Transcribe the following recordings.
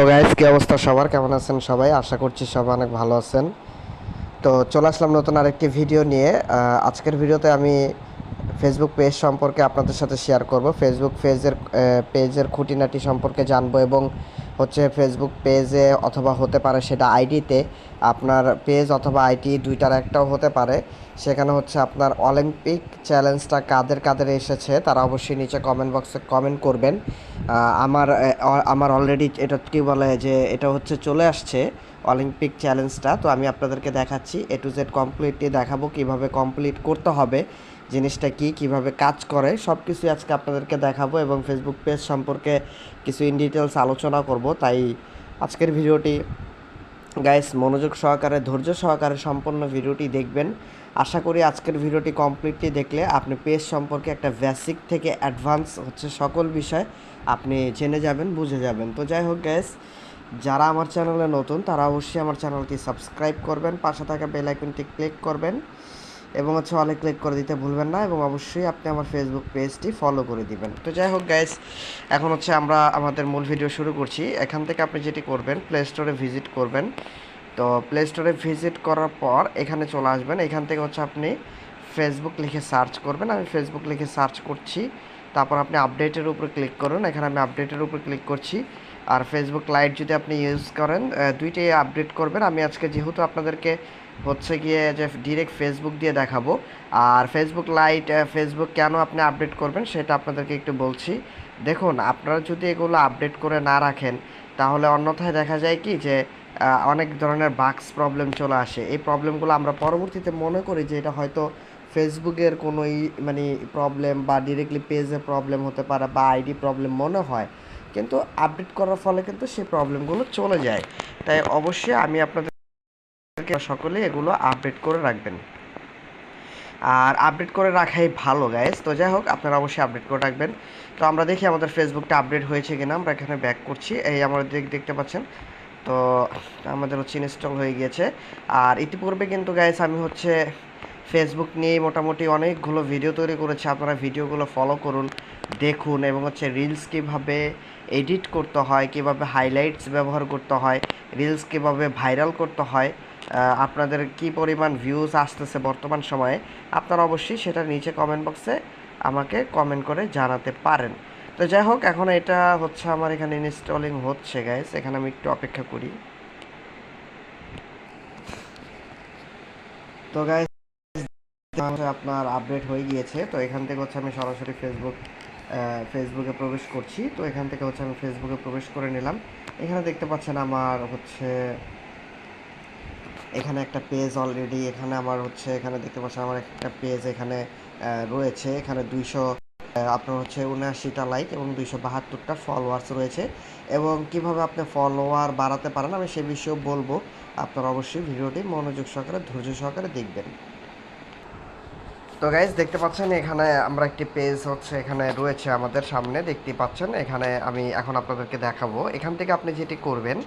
তো গাইজ কী অবস্থা সবার? কেমন আছেন সবাই? আশা করছি সবাই অনেক ভালো আছেন। তো চলে আসলাম নতুন আরেকটি ভিডিও নিয়ে। আজকের ভিডিওতে আমি ফেসবুক পেজ সম্পর্কে আপনাদের সাথে শেয়ার করব। ফেসবুক পেজের পেজের খুঁটিনাটি সম্পর্কে জানব এবং হচ্ছে ফেসবুক পেজে অথবা হতে পারে সেটা আইডিতে আপনার পেজ অথবা আইডি দুইটার একটাও হতে পারে। সেখানে হচ্ছে আপনার অলিম্পিক চ্যালেঞ্জটা কাদের কাদের এসেছে তারা অবশ্যই নিচে কমেন্ট বক্সে কমেন্ট করবেন। আমার আমার অলরেডি এটা কী বলে যে এটা হচ্ছে চলে আসছে অলিম্পিক চ্যালেঞ্জটা তো আমি আপনাদেরকে দেখাচ্ছি এ টু জেড কমপ্লিটলি দেখাবো কীভাবে কমপ্লিট করতে হবে। জিনিসটা কি, কীভাবে কাজ করে সব কিছু আজকে আপনাদেরকে দেখাবো এবং ফেসবুক পেজ সম্পর্কে কিছু ইন ডিটেলস আলোচনা করব। তাই আজকের ভিডিওটি গাইস মনোযোগ সহকারে, ধৈর্য সহকারে সম্পূর্ণ ভিডিওটি দেখবেন। আশা করি আজকের ভিডিওটি কমপ্লিটলি দেখলে আপনি পেজ সম্পর্কে একটা বেসিক থেকে অ্যাডভান্স হচ্ছে সকল বিষয় আপনি জেনে যাবেন, বুঝে যাবেন। তো যাই হোক গ্যাস যারা আমার চ্যানেলে নতুন, তারা অবশ্যই আমার চ্যানেলটি সাবস্ক্রাইব করবেন, পাশে থাকা বেল আইকনটি ক্লিক করবেন। এবং হচ্ছে অলে ক্লিক করে দিতে ভুলবেন না এবং অবশ্যই আপনি আমার ফেসবুক পেজটি ফলো করে দিবেন। তো যাই হোক গাইস এখন হচ্ছে আমরা আমাদের মূল ভিডিও শুরু করছি। এখান থেকে আপনি যেটি করবেন প্লে স্টোরে ভিজিট করবেন। তো প্লে স্টোরে ভিজিট করার পর এখানে চলে আসবেন। এখান থেকে হচ্ছে আপনি ফেসবুক লিখে সার্চ করবেন। আমি ফেসবুক লিখে সার্চ করছি। তারপর আপনি আপডেটের উপর ক্লিক করুন। এখানে আমি আপডেটের উপর ক্লিক করছি। আর ফেসবুক লাইট যদি আপনি ইউজ করেন দুইটাই আপডেট করবেন। আমি আজকে যেহেতু আপনাদেরকে হচ্ছে গিয়ে যে ডিরেক্ট ফেসবুক দিয়ে দেখাবো। আর ফেসবুক লাইট ফেসবুক কেন আপনি আপডেট করবেন সেটা আপনাদেরকে একটু বলছি। দেখুন, আপনারা যদি এগুলো আপডেট করে না রাখেন, তাহলে অন্যথায় দেখা যায় কি যে অনেক ধরনের বাক্স প্রবলেম চলে আসে। এই প্রবলেমগুলো আমরা পরবর্তীতে মনে করি যে এটা হয়তো ফেসবুকের কোনো মানে প্রবলেম বা ডিরেক্টলি পেজে প্রবলেম হতে পারে বা আইডি প্রবলেম মনে হয়। কিন্তু আপডেট করার ফলে কিন্তু সেই প্রবলেমগুলো চলে যায়। তাই অবশ্যই আমি আপনাদেরকে সকলে এগুলো আপডেট করে রাখবেন। আর আপডেট করে রাখাই ভালো গাইস তো যাই হোক, আপনারা অবশ্যই আপডেট করে রাখবেন। তো আমরা দেখি আমাদের ফেসবুকটা আপডেট হয়েছে কিনা। আমরা এখানে ব্যাক করছি। এই আমাদের দেখ- দেখতে পাচ্ছেন? তো আমাদের হচ্ছে ইনস্টল হয়ে গিয়েছে। আর ইতিপূর্বে কিন্তু গাইস আমি হচ্ছে ফেসবুক নিয়ে মোটামুটি অনেকগুলো ভিডিও তৈরি করেছি। আপনারা ভিডিওগুলো ফলো করুন, দেখুন এবং হচ্ছে রিলস কীভাবে এডিট করতে হয়, কীভাবে হাইলাইটস ব্যবহার করতে হয় রিলস কীভাবে ভাইরাল করতে হয় আপনাদের কি পরিমাণ ভিউজ আসতেছে বর্তমান সময়ে, আপনারা অবশ্যই সেটা নিচে কমেন্ট বক্সে আমাকে কমেন্ট করে জানাতে পারেন। তো যাই হোক, এখন এটা হচ্ছে আমার এখানে ইনস্টলিং হচ্ছে গাইস এখানে আমি একটু অপেক্ষা করি। তো গাইস আপনার আপডেট হয়ে গিয়েছে। তো এখান থেকে হচ্ছে আমি সরাসরি ফেসবুক ফেসবুকে প্রবেশ করছি। তো এখান থেকে হচ্ছে আমি ফেসবুকে প্রবেশ করে নিলাম। এখানে দেখতে পাচ্ছেন আমার হচ্ছে এখানে একটা পেজ অলরেডি এখানে আমার হচ্ছে, এখানে দেখতে পাচ্ছেন আমার একটা পেজ এখানে রয়েছে। এখানে দুইশো আপনার হচ্ছে উনআশিটা লাইক এবং দুইশো বাহাত্তরটা ফলোয়ার্স রয়েছে। এবং কীভাবে আপনি ফলোয়ার বাড়াতে পারেন, আমি সে বিষয়েও বলব। আপনারা অবশ্যই ভিডিওটি মনোযোগ সহকারে, ধৈর্য সহকারে দেখবেন। তো গাইজ দেখতে পাচ্ছেন এখানে আমরা একটি পেজ হচ্ছে এখানে রয়েছে আমাদের সামনে। দেখতে পাচ্ছেন এখানে আমি এখন আপনাদেরকে দেখাবো। এখান থেকে আপনি যেটি করবেন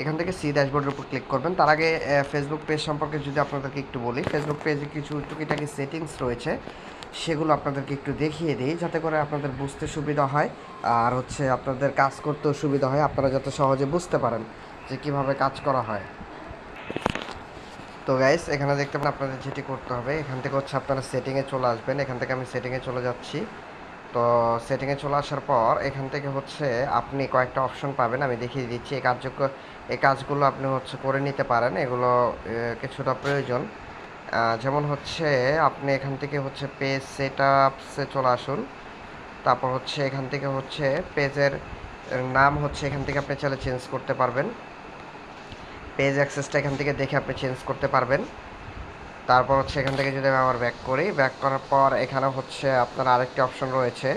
এখান থেকে সি ড্যাশবোর্ডের উপর ক্লিক করবেন। তার আগে ফেসবুক পেজ সম্পর্কে যদি আপনাদেরকে একটু বলি ফেসবুক পেজে কিছু টুকিটাকি সেটিংস রয়েছে, সেগুলো আপনাদেরকে একটু দেখিয়ে দিই, যাতে করে আপনাদের বুঝতে সুবিধা হয়, আর হচ্ছে আপনাদের কাজ করতেও সুবিধা হয়, আপনারা যাতে সহজে বুঝতে পারেন যে কীভাবে কাজ করা হয়। তো গাইস এখানে দেখতে পারেন আপনাদের যেটি করতে হবে, এখান থেকে হচ্ছে আপনারা সেটিংয়ে চলে আসবেন। এখান থেকে আমি সেটিংয়ে চলে যাচ্ছি। তো সেটিংয়ে চলে আসার পর এখান থেকে হচ্ছে আপনি কয়েকটা অপশন পাবেন। আমি দেখিয়ে দিচ্ছি, এই কার্যক্র এই কাজগুলো আপনি হচ্ছে করে নিতে পারেন। এগুলো কিছুটা প্রয়োজন। যেমন হচ্ছে আপনি এখান থেকে হচ্ছে পেজ সেট আপসে চলে আসুন। তারপর হচ্ছে এখান থেকে হচ্ছে পেজের নাম হচ্ছে এখান থেকে আপনি চাইলে চেঞ্জ করতে পারবেন। পেজ অ্যাক্সেসটা এখান থেকে দেখে আপনি চেঞ্জ করতে পারবেন। তারপর হচ্ছে এখান থেকে যদি আমি আবার ব্যাক করি ব্যাক করার পর এখানে হচ্ছে আপনার আরেকটি অপশন রয়েছে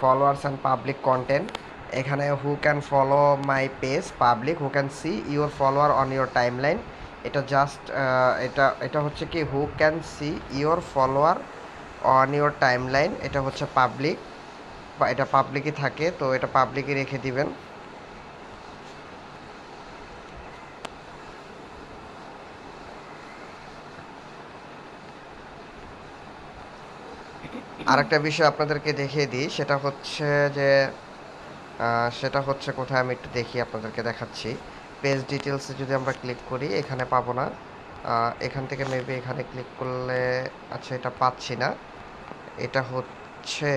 ফলোয়ার্স অ্যান্ড পাবলিক কন্টেন্ট এখানে who can follow my page public who can see your follower on your timeline এটা জাস্ট এটা এটা হচ্ছে কি who can see your follower on your timeline এটা হচ্ছে পাবলিক বা এটা পাবলিকই থাকে, তো এটা পাবলিকই রেখে দিবেন। আরেকটা বিষয় আপনাদেরকে দেখিয়ে দিই, সেটা হচ্ছে যে সেটা হচ্ছে কোথায় আমি একটু দেখি আপনাদেরকে দেখাচ্ছি। পেজ ডিটেলসে যদি আমরা ক্লিক করি, এখানে পাবো না। এখান থেকে মেবি এখানে ক্লিক করলে আচ্ছা এটা পাচ্ছি না। এটা হচ্ছে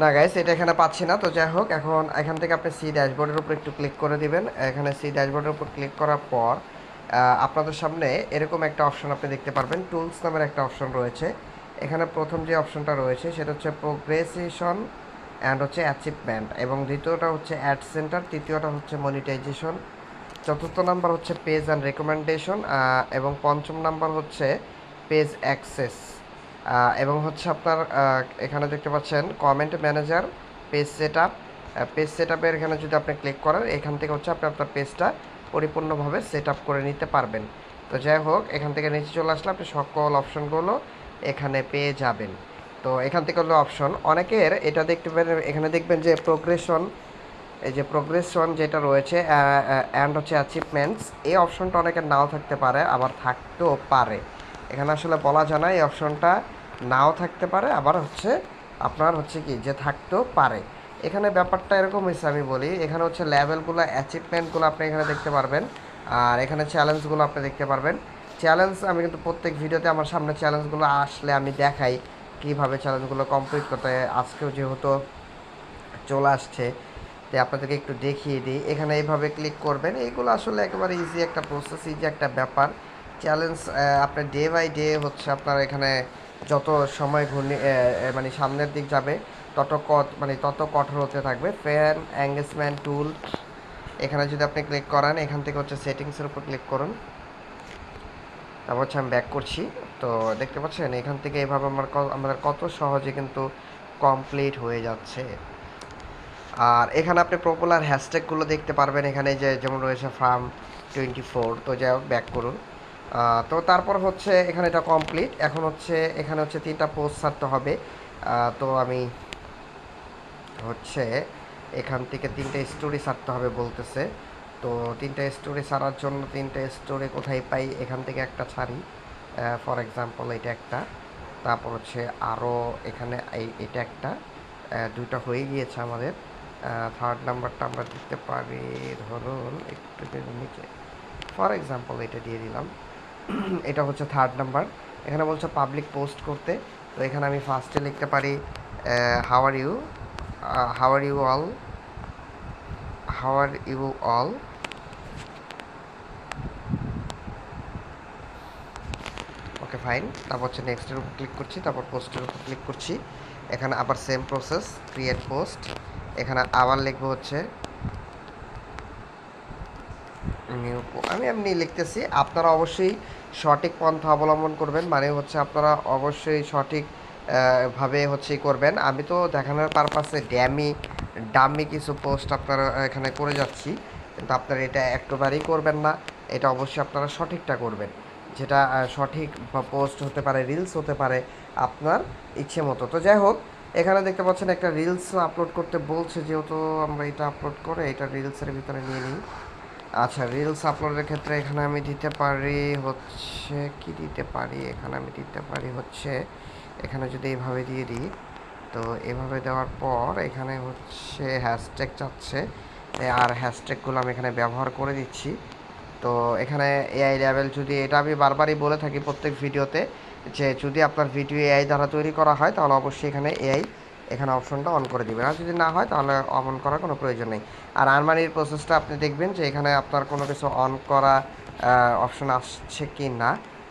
না গাইস এটা এখানে পাচ্ছি না। তো যাই হোক, এখন এখান থেকে আপনি সি ড্যাশবোর্ডের উপর একটু ক্লিক করে দিবেন। এখানে সি ড্যাশবোর্ডের উপর ক্লিক করার পর আপনাদের সামনে এরকম একটা অপশন আপনি দেখতে পারবেন। টুলস নামের একটা অপশন রয়েছে। এখানে প্রথম যে অপশনটা রয়েছে, সেটা হচ্ছে প্রোগ্রেসেশন অ্যান্ড হচ্ছে অ্যাচিভমেন্ট এবং দ্বিতীয়টা হচ্ছে অ্যাড সেন্টার তৃতীয়টা হচ্ছে মনিটাইজেশন চতুর্থ নাম্বার হচ্ছে পেজ অ্যান্ড রেকমেন্ডেশন এবং পঞ্চম নাম্বার হচ্ছে পেজ অ্যাক্সেস এবং হচ্ছে আপনার এখানে দেখতে পাচ্ছেন comment manager page set up page set আপের এখানে যদি আপনি ক্লিক করেন, এখান থেকে হচ্ছে আপনি আপনার পেজটা পরিপূর্ণভাবে সেট করে নিতে পারবেন। তো যাই হোক, এখান থেকে নিচে চলে আসলে আপনি সকল অপশনগুলো এখানে পেয়ে যাবেন। তো এখান থেকে হলো অপশন অনেকের এটা দেখতে পারেন এখানে দেখবেন যে প্রোগ্রেশন এই যে প্রোগ্রেশন যেটা রয়েছে অ্যান্ড হচ্ছে অ্যাচিভমেন্টস এই অপশনটা অনেকের নাও থাকতে পারে, আবার থাকতেও পারে। এখানে আসলে বলা যায় না, এই অপশনটা নাও থাকতে পারে, আবার হচ্ছে আপনার হচ্ছে কি, যে থাকতেও পারে। এখানে ব্যাপারটা এরকম হয়েছে, আমি বলি। এখানে হচ্ছে লেভেলগুলো অ্যাচিভমেন্টগুলো আপনি এখানে দেখতে পারবেন। আর এখানে চ্যালেঞ্জগুলো আপনি দেখতে পারবেন। চ্যালেঞ্জ আমি কিন্তু প্রত্যেক ভিডিওতে আমার সামনে চ্যালেঞ্জগুলো আসলে আমি দেখাই কীভাবে চ্যালেঞ্জগুলো কমপ্লিট করতে আজকেও যেহেতু চলে আসছে, তাই আপনাদেরকে একটু দেখিয়ে দিই। এখানে এইভাবে ক্লিক করবেন এইগুলো আসলে একেবারে ইজি একটা প্রসেস ইজি একটা ব্যাপার। চ্যালেঞ্জ আপনার ডে বাই ডে হচ্ছে আপনার এখানে যত সময় ঘূর্ণি মানে সামনের দিক যাবে তত কত মানে তত কঠোর হতে থাকবে। ফ্যান এঙ্গেজমেন্ট টুল এখানে যদি আপনি ক্লিক করান, এখান থেকে হচ্ছে সেটিংসের উপর ক্লিক করুন। তারপর হচ্ছে আমি ব্যাক করছি। তো দেখতে পাচ্ছেন, এখান থেকে এভাবে আমার আমাদের কত সহজে কিন্তু কমপ্লিট হয়ে যাচ্ছে। আর এখানে আপনি পপুলার হ্যাশট্যাগুলো দেখতে পারবেন। এখানে যে যেমন রয়েছে ফার্ম টোয়েন্টি ফোর তো যাই হোক ব্যাক করুন। তো তারপর হচ্ছে এখানে এটা কমপ্লিট এখন হচ্ছে এখানে হচ্ছে তিনটা পোস্ট ছাড়তে হবে। তো আমি হচ্ছে, এখান থেকে তিনটে স্টোরি ছাড়তে হবে বলতেছে। তো তিনটে স্টোরি ছাড়ার জন্য তিনটে স্টোরি কোথায় পাই, এখান থেকে একটা ছাড়ি। ফর এক্সাম্পল এটা একটা। তারপর হচ্ছে আরও এখানে এই, এটা একটা। দুইটা হয়ে গিয়েছে আমাদের। থার্ড নাম্বারটা আমরা দিতে পারি, ধরুন, একটু নিচে। ফর এক্সাম্পল এটা দিয়ে দিলাম। এটা হচ্ছে থার্ড নাম্বার এখানে বলছে পাবলিক পোস্ট করতে। তো এখানে আমি ফার্স্টে লিখতে পারি how are you how are you all how are you all okay fine তারপর হচ্ছে নেক্সটের উপর ক্লিক করছি, তারপর পোস্টের উপর ক্লিক করছি। এখানে আবার সেম প্রসেস ক্রিয়েট পোস্ট এখানে আবার লিখব হচ্ছে আমি এমনি লিখতেছি। আপনারা অবশ্যই সঠিক পন্থা অবলম্বন করবেন মানে হচ্ছে আপনারা অবশ্যই সঠিক ভাবে হচ্ছে করবেন। আমি তো দেখানোর পারপাসে ড্যামি ডামি কিছু পোস্ট আপনারা এখানে করে যাচ্ছি। কিন্তু আপনারা এটা একবারেই করবেন না। এটা অবশ্যই আপনারা সঠিকটা করবেন। যেটা সঠিক পোস্ট হতে পারে রিলস হতে পারে, আপনার ইচ্ছে মতো। তো যাই হোক, এখানে দেখতে পাচ্ছেন একটা রিলস আপলোড করতে বলছে যেহেতু আমরা এটা আপলোড করে, এটা রিলসের ভিতরে নিয়ে নিই। আচ্ছা রিলস আপলোডের ক্ষেত্রে এখানে আমি দিতে পারি হচ্ছে, কি দিতে পারি? এখানে আমি দিতে পারি হচ্ছে এখানে যদি এইভাবে দিয়ে দিই, তো এভাবে দেওয়ার পর এখানে হচ্ছে হ্যাশট্যাগ চাচ্ছে আর হ্যাশট্যাগুলো আমি এখানে ব্যবহার করে দিচ্ছি। তো এখানে এআই লেভেল যদি এটা আমি বারবারই বলে থাকি প্রত্যেক ভিডিওতে, যে যদি আপনার ভিডিও এআই দ্বারা তৈরি করা হয়, তাহলে অবশ্যই এখানে এআই এখানে অপশনটা অন করে দিবেন। আর যদি না হয়, তাহলে অন করার কোনো প্রয়োজন নেই। আর আনমানির প্রসেসটা আপনি দেখবেন যে এখানে আপনার কোনো কিছু অন করা অপশন আসছে কি না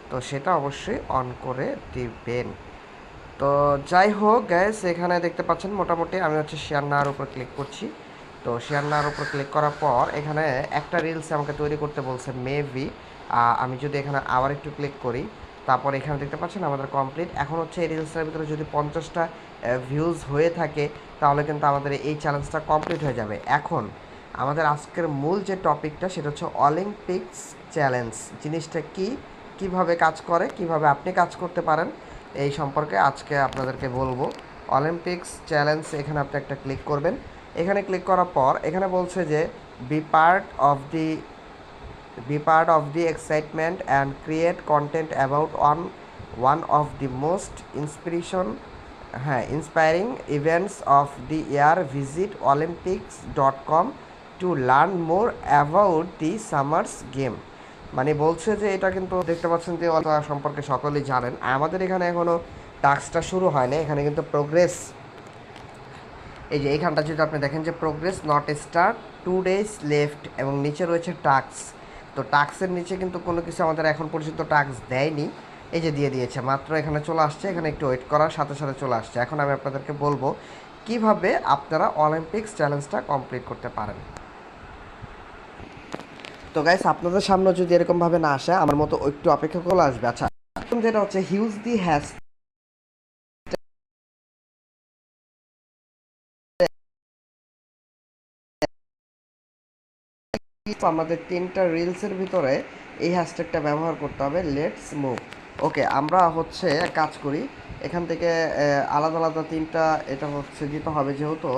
তো সেটা অবশ্যই অন করে দিবেন। তো যাই হোক গ্যাস এখানে দেখতে পাচ্ছেন মোটামুটি আমি হচ্ছে শেয়ার নেওয়ার উপর ক্লিক করছি। তো শেয়ার নেওয়ার উপর ক্লিক করার পর এখানে একটা রিলস আমাকে তৈরি করতে বলছে মেবি আমি যদি এখানে আবার একটু ক্লিক করি, তারপর এখানে দেখতে পাচ্ছেন আমাদের কমপ্লিট এখন হচ্ছে এই রিলসটার ভিতরে যদি পঞ্চাশটা ভিউজ হয়ে থাকে, তাহলে কিন্তু আমাদের এই চ্যালেঞ্জটা কমপ্লিট হয়ে যাবে। এখন আমাদের আজকের মূল যে টপিকটা, সেটা হচ্ছে অলিম্পিক্স চ্যালেঞ্জ জিনিসটা কি? কীভাবে কাজ করে? কীভাবে আপনি কাজ করতে পারেন? এই সম্পর্কে আজকে আপনাদেরকে বলব। অলিম্পিক্স চ্যালেঞ্জ এখানে আপনি একটা ক্লিক করবেন। এখানে ক্লিক করার পর এখানে বলছে যে be part of the be part of the excitement and create content about on one of the most inspiration হ্যাঁ inspiring events of the year visit Olympics dot com to learn more about the summers game মানে বলছে যে এটা কিন্তু দেখতে পাচ্ছেন যে সম্পর্কে সকলেই জানেন। আমাদের এখানে এখনও টাস্কটা শুরু হয়নি, এখানে কিন্তু প্রোগ্রেস এই যে এইখানটা যদি আপনি দেখেন যে progress not start two days left এবং নিচে রয়েছে টাক্স তো টাক্সের নিচে কিন্তু কোনো কিছু আমাদের এখন পর্যন্ত টাক্স দেয়নি। এই যে দিয়ে দিয়েছে, মাত্র এখানে চলে আসছে, এখানে একটু ওয়েট করার সাথে সাথে চলে আসছে। এখন আমি আপনাদেরকে বলব, কীভাবে আপনারা অলিম্পিক্স চ্যালেঞ্জটা কমপ্লিট করতে পারেন। তো গাইস আপনাদের সামনে যদি এরকমভাবে না আসে, আমার মতো একটু অপেক্ষা করে আসবে। আচ্ছা যেটা হচ্ছে হিউজ দি হ্যাশ আমাদের তিনটা রিলসের ভিতরে এই হ্যাশট্যাগটা ব্যবহার করতে হবে। লেটস মুভ ওকে আমরা হচ্ছে কাজ করি। এখান থেকে আলাদা আলাদা তিনটা, এটা হচ্ছে দিতে হবে যেহেতু।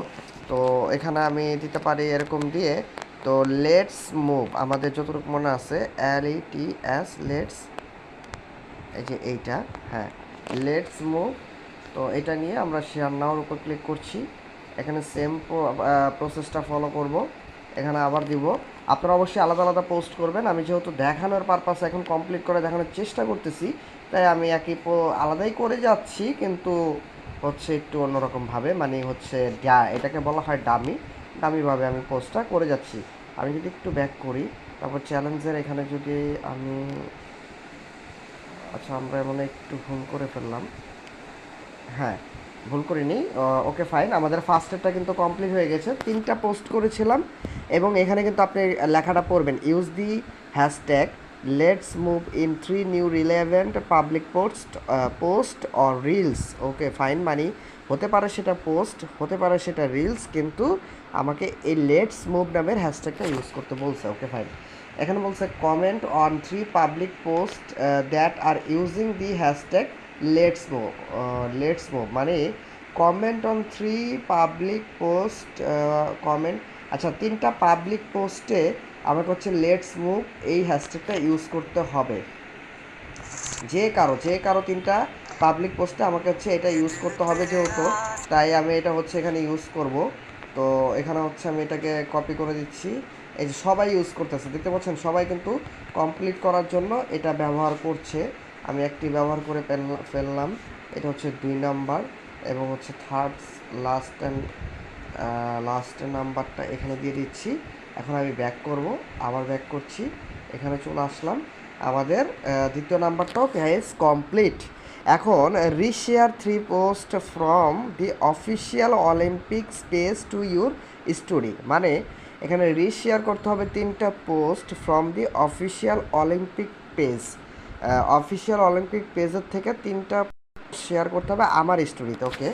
তো এখানে আমি দিতে পারি এরকম দিয়ে তো লেটস মুভ আমাদের যতটুকু মনে আছে এল টি এস লেটস এই যে এইটা হ্যাঁ লেটস মুভ তো এটা নিয়ে আমরা শেয়ার নাওয়ার উপর ক্লিক করছি। এখানে সেম প্রসেসটা ফলো করব। এখানে আবার দিব। আপনারা অবশ্যই আলাদা আলাদা পোস্ট করবেন। আমি যেহেতু দেখানোর পারপাস এখন কমপ্লিট করে দেখানোর চেষ্টা করতেছি, তাই আমি একই আলাদাই করে যাচ্ছি, কিন্তু হচ্ছে একটু অন্যরকমভাবে মানে হচ্ছে ডা- এটাকে বলা হয় ডামি। ডামিভাবে আমি পোস্টটা করে যাচ্ছি। আমি যদি একটু ব্যাক করি, তারপর চ্যালেঞ্জের এখানে যদি আমি আচ্ছা আমরা এমন একটু ভুল করে ফেললাম। হ্যাঁ ভুল করিনি। ওকে ফাইন আমাদের ফার্স্ট এডটা কিন্তু কমপ্লিট হয়ে গেছে। তিনটা পোস্ট করেছিলাম এবং এখানে কিন্তু আপনি লেখাটা পড়বেন। Use the hashtag let's move in three new relevant public post post or reels okay fine মানি হতে পারে সেটা পোস্ট, হতে পারে সেটা রিলস কিন্তু আমাকে এই লেটস মুভ নামের হ্যাশট্যাগটা ইউজ করতে বলছে ওকে ফাইন এখানে বলছে comment on three public post that are using the hashtag let's move let's move মানে comment on three public post comment আচ্ছা তিনটা পাবলিক পোস্টে আমাকে হচ্ছে লেটস মুভ এই হ্যাশট্যাগটা ইউজ করতে হবে। যে কারও যে কারও তিনটা পাবলিক পোস্টে আমাকে হচ্ছে এটা ইউজ করতে হবে যেহেতু, তাই আমি এটা হচ্ছে এখানে ইউজ করব। তো এখানে হচ্ছে আমি এটাকে কপি করে দিচ্ছি। এই যে সবাই ইউজ করতেছে, দেখতে পাচ্ছেন? সবাই কিন্তু কমপ্লিট করার জন্য এটা ব্যবহার করছে। আমি একটি ব্যবহার করে ফেল- ফেললাম। এটা হচ্ছে দুই নাম্বার এবং হচ্ছে থার্ড লাস্ট অ্যান্ড লাস্টের নাম্বারটা এখানে দিয়ে দিচ্ছি। এখন আমি ব্যাক করব, আবার ব্যাক করছি। এখানে চলে আসলাম। আমাদের দ্বিতীয় নাম্বারটাও গ্যাস কমপ্লিট এখন reshare three post from the official Olympic space to your story মানে এখানে রিশেয়ার করতে হবে তিনটা post from the official Olympic page official Olympic পেজের থেকে তিনটা শেয়ার করতে হবে আমার স্টোরিতে ওকে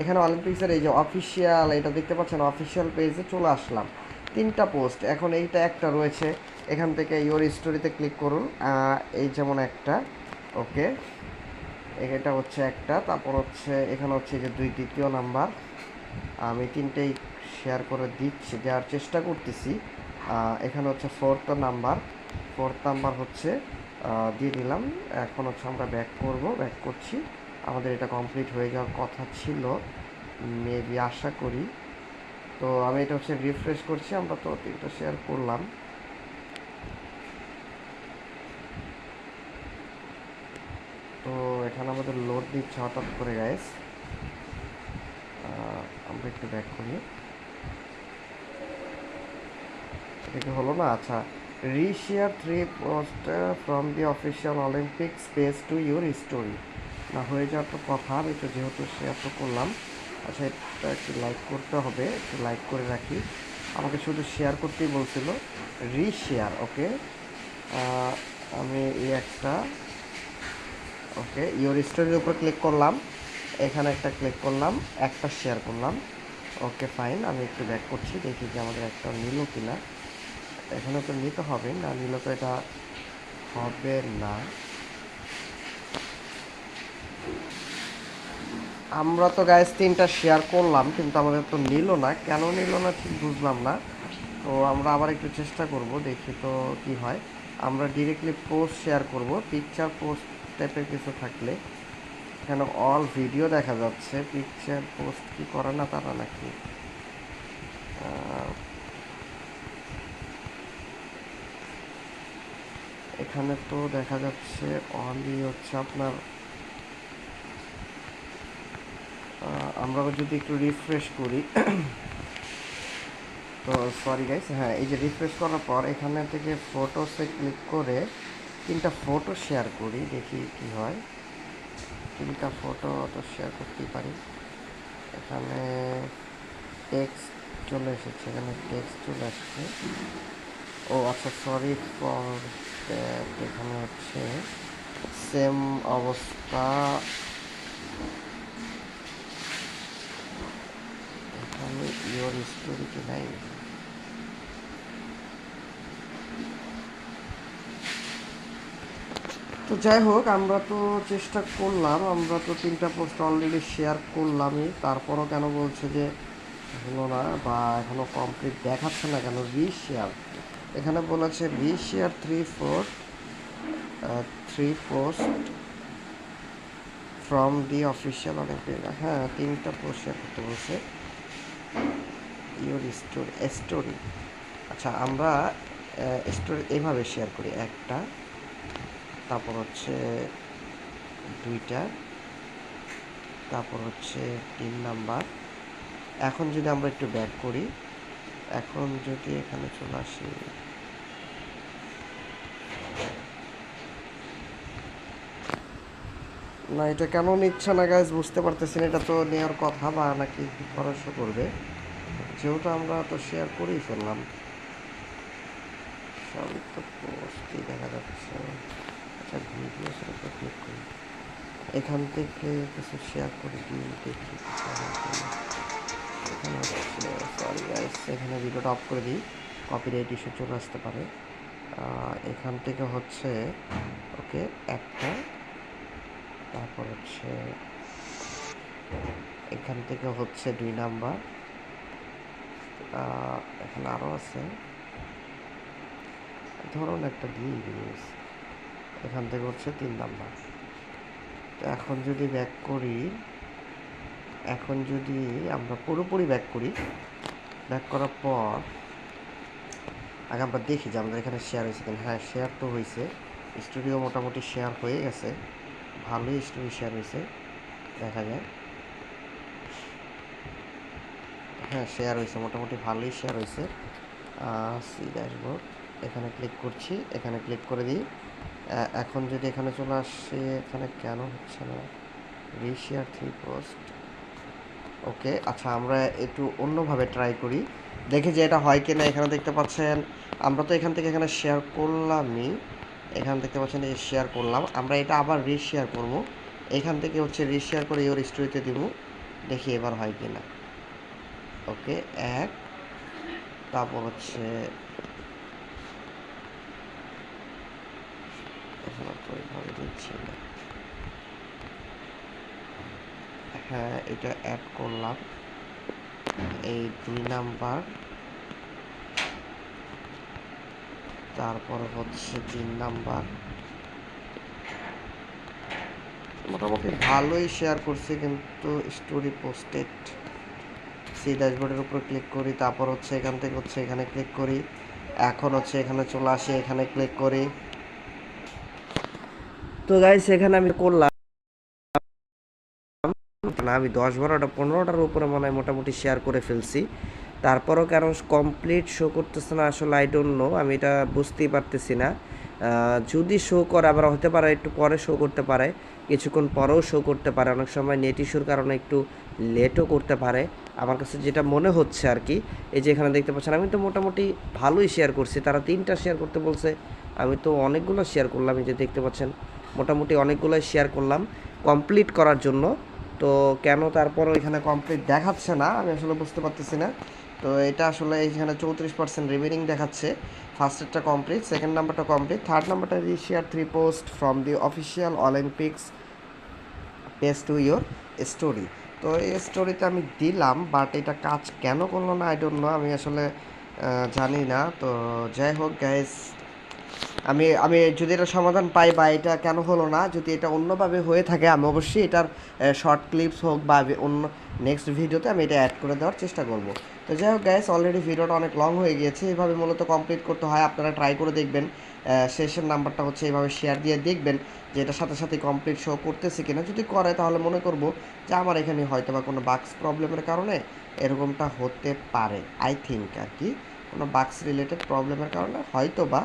এখানে অলিম্পিক্সের এই যে অফিসিয়াল এটা দেখতে পাচ্ছেন অফিসিয়াল পেজে চলে আসলাম। তিনটা পোস্ট এখন এইটা একটা রয়েছে। এখান থেকে ইওর স্টোরিতে ক্লিক করুন। এই যেমন একটা ওকে এটা হচ্ছে একটা, তারপর হচ্ছে এখানে হচ্ছে যে দুই দ্বিতীয় নাম্বার। আমি তিনটেই শেয়ার করে দিচ্ছি, দেওয়ার চেষ্টা করতেছি। এখানে হচ্ছে ফোর্থ নাম্বার ফোর্থ নাম্বার হচ্ছে দিয়ে দিলাম। এখন হচ্ছে আমরা ব্যাক করব ব্যাক করছি। আমাদের এটা কমপ্লিট হয়ে যাওয়ার কথা ছিল মেবি আশা করি। তো আমি এটা হচ্ছে রিফ্রেশ করছি, আমরা তো তিনটা শেয়ার করলাম তো এখানে আমাদের লোড দিচ্ছে হঠাৎ করে গাইস আমরা একটু ব্যাক করি। এটা কি হলো না? আচ্ছা। Reshare three post from the official Olympic space to your story না, হয়ে যাওয়ার তো কথা। আমি তো যেহেতু শেয়ার তো করলাম আচ্ছা এটা একটু লাইক করতে হবে। একটু লাইক করে রাখি। আমাকে শুধু শেয়ার করতেই বলছিল রিশেয়ার ওকে আমি এই একটা ওকে ইওর স্টোরির উপর ক্লিক করলাম। এখানে একটা ক্লিক করলাম, একটা শেয়ার করলাম। ওকে ফাইন আমি একটু ব্যাক করছি, দেখি যে আমাদের একটা নিল কিনা। এখানে তো নিতে হবে, না নিলে তো এটা হবে না। আমরা তো গাইস তিনটা শেয়ার করলাম, কিন্তু আমাদের তো নিল না। কেন নিল না ঠিক বুঝলাম না। তো আমরা আবার একটু চেষ্টা করব, দেখি তো কি হয়। আমরা ডিরেক্টলি পোস্ট শেয়ার করব পিকচার পোস্ট টাইপের কিছু থাকলে, এখানে অল ভিডিও দেখা যাচ্ছে পিকচার পোস্ট কি করে না তারা নাকি এখানে তো দেখা যাচ্ছে অনলি হচ্ছে আপনার আমরা যদি একটু রিফ্রেশ করি, তো সরি গাইস হ্যাঁ এই যে রিফ্রেশ করার পর এখানে থেকে ফটোসে ক্লিক করে তিনটা ফটো শেয়ার করি, দেখি কি হয়। তিনটা ফটো তো শেয়ার করতেই পারি। এখানে টেক্সট চলে এসেছে, এখানে টেক্সট চলে আসছে। ও আচ্ছা সরি ফর এখানে হচ্ছে সেম অবস্থা। এখানে ইওর স্টোরি কি নাই? তো যাই হোক, আমরা তো চেষ্টা করলাম, আমরা তো তিনটা পোস্ট অলরেডি শেয়ার করলামই। তারপরও কেন বলছে যে হলো না বা এখনও কমপ্লিট দেখাচ্ছে না কেন? রি শেয়ার এখানে বলেছে reshare three four three post from the official অনেক হ্যাঁ তিনটা পোস্ট শেয়ার করতে বলছে। ইউর স্টোরি স্টোরি আচ্ছা আমরা স্টোরি এইভাবে শেয়ার করি। একটা তারপর হচ্ছে দুইটা, তারপর হচ্ছে তিন নাম্বার। এখন যদি আমরা একটু ব্যাক করি, এখন যদি এখানে চলে আসি। না, এটা কেন নিচ্ছে না গাইজ বুঝতে পারতেছি না, এটা তো নেওয়ার কথা বা নাকি পরামর্শ করবে? যেহেতু আমরা তো শেয়ার করেই ফেললাম। সবই তো দেখা যাচ্ছে। আচ্ছা ভিডিও উপর ক্লিক করি এখান থেকে কিছু শেয়ার করে দিই দেখি। এখানে সরি গাইস এখানে ভিডিওটা অফ করে দিই। কপিরাইট ইস্যু চলে আসতে পারে। এখান থেকে হচ্ছে, ওকে, একটা, তারপর হচ্ছে, এখান থেকে হচ্ছে দুই নাম্বার। এখানে আরও আছে। ধরুন একটা দিয়ে দিস এখান থেকে হচ্ছে তিন নাম্বার। তো এখন যদি ব্যাক করি, এখন যদি আমরা পুরোপুরি ব্যাক করি ব্যাক করার পর, আগে আমরা দেখি যে আমাদের এখানে শেয়ার হয়েছে কিনা। হ্যাঁ শেয়ার তো হয়েছে। স্টুডিও মোটামুটি শেয়ার হয়ে গেছে। ভালোই স্টুডিও শেয়ার হয়েছে, দেখা যায়। হ্যাঁ শেয়ার হয়েছে, মোটামুটি ভালোই শেয়ার হয়েছে। সি ড্যাশবোর্ড এখানে ক্লিক করছি। এখানে ক্লিক করে দিই। এখন যদি এখানে চলে আসে, এখানে কেন হচ্ছে না? রিশেয়ার থ্রি পোস্ট ওকে আচ্ছা আমরা একটু অন্যভাবে ট্রাই করি। দেখি যে এটা হয় কি না এখানে দেখতে পাচ্ছেন। আমরা তো এখান থেকে এখানে শেয়ার করলামই। এখানে দেখতে পাচ্ছেন, এই শেয়ার করলাম। আমরা এটা আবার রিশেয়ার করব। এখান থেকে হচ্ছে রিশেয়ার করে ইওর স্টোরিতে দিব। দেখি এবার হয় কি না ওকে এক। তারপর হচ্ছে এখানে তো এইভাবে দিচ্ছি না। হ্যাঁ এটা অ্যাড করলাম। এই দুই নাম্বার। তারপর হচ্ছে তিন নাম্বার। মোটামুটি। ভালোই শেয়ার করছি কিন্তু স্টোরি পোস্টেড সি ড্যাশবোর্ডের উপর ক্লিক করি তারপর হচ্ছে এখান থেকে হচ্ছে এখানে ক্লিক করি। এখন হচ্ছে এখানে চলে আসি এখানে ক্লিক করি। তো গাইস এখানে আমি করলাম। না, আমি দশ বারোটা, পনেরোটার উপরে মনে হয় মোটামুটি শেয়ার করে ফেলছি। তারপরও কেন কমপ্লিট শো করতেছে না আসলে আই ডোন্ট নো আমি এটা বুঝতেই পারতেছি না। যদি শো করে, আবার হতে পারে একটু পরে শো করতে পারে, কিছুক্ষণ পরেও শো করতে পারে। অনেক সময় নেট ইস্যুর কারণে একটু লেটও করতে পারে। আমার কাছে যেটা মনে হচ্ছে আর কি, এই যে এখানে দেখতে পাচ্ছেন, আমি তো মোটামুটি ভালোই শেয়ার করছি। তারা তিনটা শেয়ার করতে বলছে, আমি তো অনেকগুলো শেয়ার করলাম, এই যে দেখতে পাচ্ছেন। মোটামুটি অনেকগুলোই শেয়ার করলাম। কমপ্লিট করার জন্য। তো কেন তারপরও এখানে কমপ্লিট দেখাচ্ছে না, আমি আসলে বুঝতে পারতেছি না। তো এটা আসলে এখানে চৌত্রিশ পার্সেন্ট রিমেনিং দেখাচ্ছে। ফার্স্টেরটা কমপ্লিট সেকেন্ড নাম্বারটা কমপ্লিট থার্ড নাম্বারটা reshare three post from the official Olympics page to your story তো এই স্টোরিতে আমি দিলাম বাট এটা কাজ কেন করল না আই ডোন্ট নো আমি আসলে জানি না। তো যাই হোক গ্যাস আমি আমি যদি এটা সমাধান পাই বা এটা কেন হলো না, যদি এটা অন্যভাবে হয়ে থাকে, আমি অবশ্যই এটার শর্ট ক্লিপস হোক বা অন্য নেক্সট ভিডিওতে আমি এটা অ্যাড করে দেওয়ার চেষ্টা করব। তো যাই হোক গ্যাস অলরেডি ভিডিওটা অনেক লং হয়ে গিয়েছে। এইভাবে মূলত কমপ্লিট করতে হয়, আপনারা ট্রাই করে দেখবেন। শেষের নাম্বারটা হচ্ছে এইভাবে শেয়ার দিয়ে দেখবেন যে এটার সাথে সাথে কমপ্লিট শো করতেছে কিনা। যদি করে, তাহলে মনে করব যে আমার এখানে হয়তো বা কোনো বাক্স প্রবলেমের কারণে এরকমটা হতে পারে। আই থিঙ্ক আর কি, কোনো বাক্স রিলেটেড প্রবলেমের কারণে হয়তো বা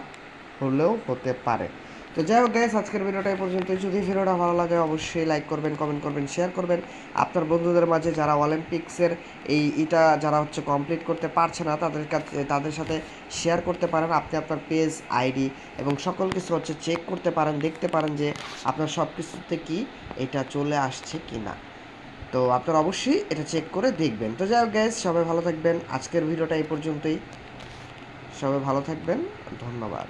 হলেও হতে পারে। তো যাই হোক গ্যাস আজকের ভিডিওটা এই পর্যন্ত যদি ভিডিওটা ভালো লাগে, অবশ্যই লাইক করবেন কমেন্ট করবেন শেয়ার করবেন। আপনার বন্ধুদের মাঝে যারা অলিম্পিক্সের এই এটা যারা হচ্ছে কমপ্লিট করতে পারছে না, তাদের কাছে তাদের সাথে শেয়ার করতে পারেন। আপনি আপনার পেজ আইডি এবং সকল কিছু হচ্ছে চেক করতে পারেন, দেখতে পারেন যে আপনার সব কিছুতে কি এটা চলে আসছে কি না তো আপনারা অবশ্যই এটা চেক করে দেখবেন। তো যাই হোক গ্যাস সবাই ভালো থাকবেন। আজকের ভিডিওটা এই পর্যন্তই। সবাই ভালো থাকবেন। ধন্যবাদ।